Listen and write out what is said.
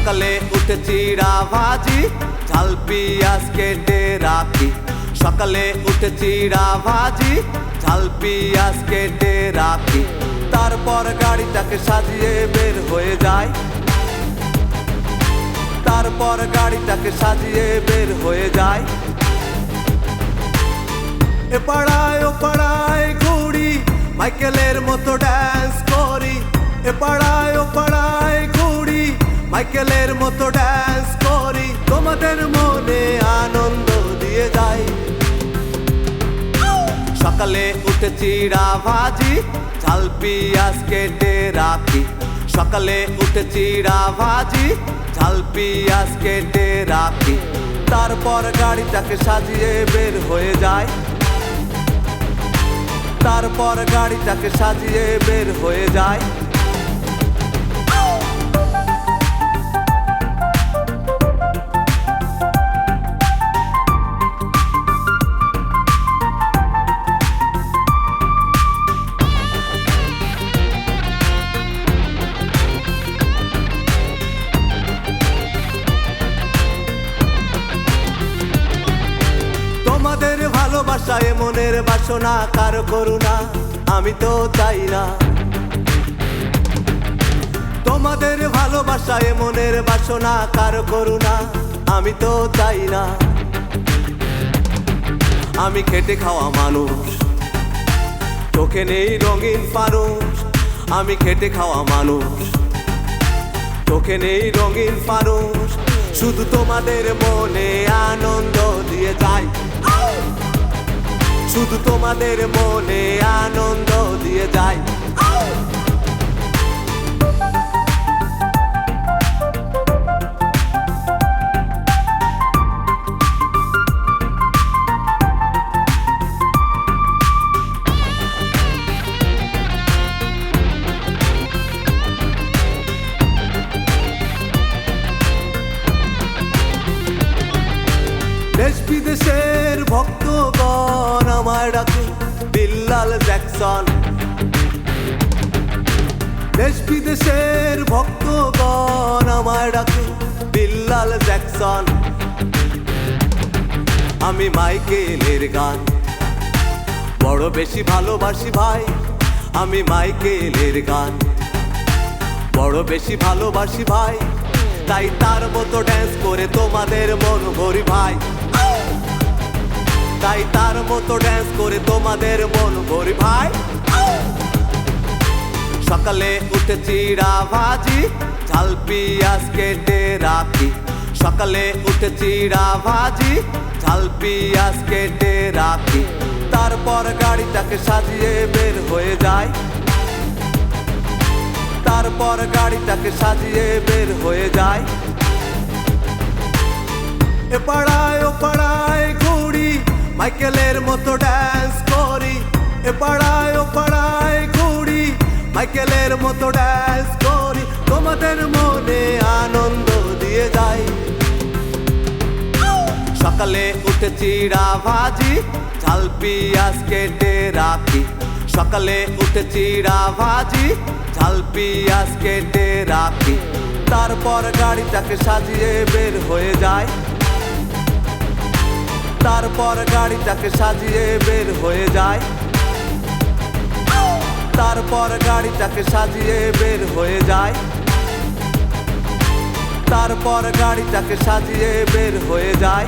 সকালে উঠে চিড়া ভাজি ঝাল, পিঁয়াজ কেটে রাখি। সকালে উঠে চিড়া ভাজি ঝাল, পিঁয়াজ কেটে রাখি। তারপর গাড়িটাকে সাজিয়ে বের হয়ে যায় তারপর গাড়িটাকে সাজিয়ে বের হয়ে যায় এ পাড়ায়, ও পাড়ায় ঘুরি, মাইকেলের মতো ড্যান্স করি। এ পাড়ায়, ও পাড়ায় মাইকেলের মতো ড্যান্স করি, তোমাদের মনে আনন্দ দিয়ে যাই। সকালে উঠে চিড়া ভাজি, ঝাল পিঁয়াজ কেটে রাখি। সকালে উঠে চিড়া ভাজি, ঝাল পিঁয়াজ কেটে রাখি। তারপর গাড়িটাকে সাজিয়ে বের হয়ে যায় তারপর গাড়িটাকে সাজিয়ে বের হয়ে যায় ভালোবাসায় মনের বাসনা, কারও করুণা? আমি তো চাই না। তোমাদের ভালোবাসায় মনের বাসনা, কারও করুণা? আমি তো চাই না। আমি খেটে খাওয়া মানুষ। চোখে নেই রঙিন ফানুষ আমি খেটে খাওয়া মানুষ। চোখে নেই রঙিন ফানুষ শুধু তোমাদের মনে আনন্দ দিয়ে যাই। শুধু তোমাদের মনে আনন্দ দিয়ে যাই দেশ বিদেশের ভক্তগণ আমায় ডাকে বিল্লাল জ্যাকসন। দেশ বিদেশের ভক্তগণ আমায় ডাকে বিল্লাল জ্যাকসন। আমি মাইকেলের গান। বড় বেশি ভালোবাসি ভাই, আমি মাইকেলের গান। বড় বেশি ভালোবাসি ভাই, তাই তার মতো ড্যান্স করে তোমাদের মন ভরি ভাই। তাই তার মতো ড্যান্স করে তোমাদের মন ভরি ভাই। সকালে উঠে চিড়া ভাজি ঝাল, পিঁয়াজ কেটে রাখি। সকালে উঠে চিড়া ভাজি ঝাল, পিঁয়াজ কেটে রাখি। তারপর গাড়িটাকে সাজিয়ে বের হয়ে যায় তারপর গাড়িটাকে সাজিয়ে বের হয়ে যায় এ পাড়ায়, ও পাড়ায় মাইকেলের মতো ড্যান্স করি। এ পাড়ায়, ও পাড়ায় ঘুরি। মাইকেলের মতো ড্যান্স করি। তোমাদের মনে আনন্দ দিয়ে যাই। সকালে উঠে চিড়া ভাজি ঝাল পিঁয়াজ কেটে রাখি। সকালে উঠে চিড়া ভাজি ঝাল পিঁয়াজ কেটে রাখি। তারপর গাড়িটাকে সাজিয়ে বের হয়ে যায় তারপর গাড়িটাকে সাজিয়ে বের হয়ে যায়। তারপর গাড়িটাকে সাজিয়ে বের হয়ে যায়। তারপর গাড়িটাকে সাজিয়ে বের হয়ে যায়।